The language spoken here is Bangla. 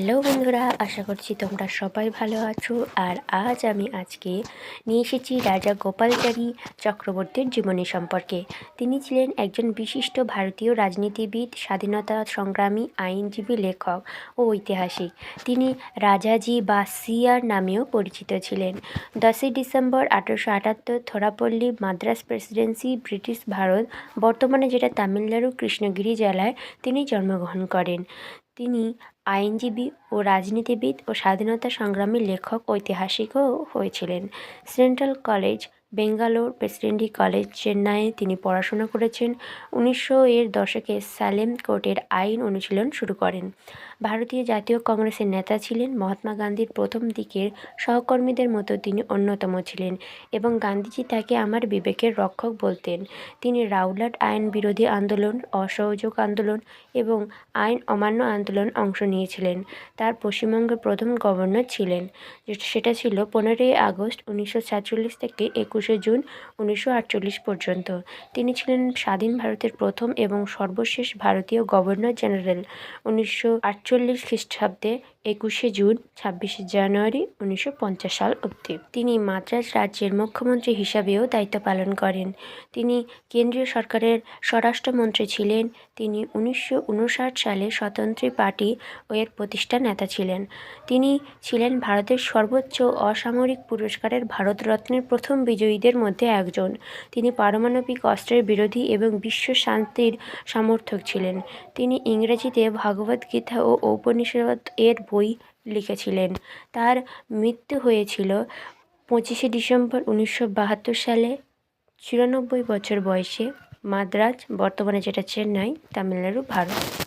হ্যালো বন্ধুরা, আশা করছি তোমরা সবাই ভালো আছো। আর আজ আমি আজকে নিয়ে এসেছি রাজা গোপালচারী চক্রবর্তীর জীবনী সম্পর্কে। তিনি ছিলেন একজন বিশিষ্ট ভারতীয় রাজনীতিবিদ, স্বাধীনতা সংগ্রামী, আইনজীবী, লেখক ও ঐতিহাসিক। তিনি রাজাজি বা সিয়ার নামেও পরিচিত ছিলেন। দশই ডিসেম্বর আঠেরোশো আটাত্তর থোরাপল্লী মাদ্রাস প্রেসিডেন্সি, ব্রিটিশ ভারত, বর্তমানে যেটা তামিলনাড়ু কৃষ্ণগিরি জেলায় তিনি জন্মগ্রহণ করেন। তিনি আইনজীবী ও রাজনীতিবিদ ও স্বাধীনতা সংগ্রামী লেখক, ঐতিহাসিকও হয়েছিলেন। Central college, Bangalore presidency college, চেন্নাইয়ে তিনি পড়াশোনা করেছেন। উনিশশো এর দশকে সালেম কোর্টের আইন অনুশীলন শুরু করেন। ভারতীয় জাতীয় কংগ্রেসের নেতা ছিলেন। মহাত্মা গান্ধীর প্রথম দিকের সহকর্মীদের মতো তিনি অন্যতম ছিলেন এবং গান্ধীজি তাকে আমার বিবেকের রক্ষক বলতেন। তিনি রাউলাট আইন বিরোধী আন্দোলন, অসহযোগ আন্দোলন এবং আইন অমান্য আন্দোলন অংশ নিয়েছিলেন। তার পশ্চিমবঙ্গের প্রথম গভর্নর ছিলেন। সেটা ছিল পনেরোই আগস্ট উনিশশো সাতচল্লিশ থেকে একুশে জুন উনিশশো আটচল্লিশ পর্যন্ত। তিনি ছিলেন স্বাধীন ভারতের প্রথম এবং সর্বশেষ ভারতীয় গভর্নর জেনারেল। উনিশশো আট আটচল্লিশ খ্রিস্টাব্দে একুশে জুন, ছাব্বিশে জানুয়ারি উনিশশো পঞ্চাশ সাল অবধি। তিনি মাদ্রাজ রাজ্যের মুখ্যমন্ত্রী হিসাবেও দায়িত্ব পালন করেন। তিনি কেন্দ্রীয় সরকারের স্বরাষ্ট্রমন্ত্রী ছিলেন। তিনি উনিশশো উনষাট সালে স্বতন্ত্রী পার্টি ও এর প্রতিষ্ঠা নেতা ছিলেন। তিনি ছিলেন ভারতের সর্বোচ্চ অসামরিক পুরস্কারের ভারতরত্নের প্রথম বিজয়ীদের মধ্যে একজন। তিনি পারমাণবিক অস্ত্রের বিরোধী এবং বিশ্ব শান্তির সমর্থক ছিলেন। তিনি ইংরেজিতে ভগবদ্গীতা ও উপনিষদ এর বই লিখেছিলেন। তার মৃত্যু হয়েছিল পঁচিশে ডিসেম্বর উনিশশো বাহাত্তর সালে। চুরানব্বই বছর বয়সে মাদ্রাজ, বর্তমানে যেটা চেন্নাই, তামিলনাড়ু, ভারত।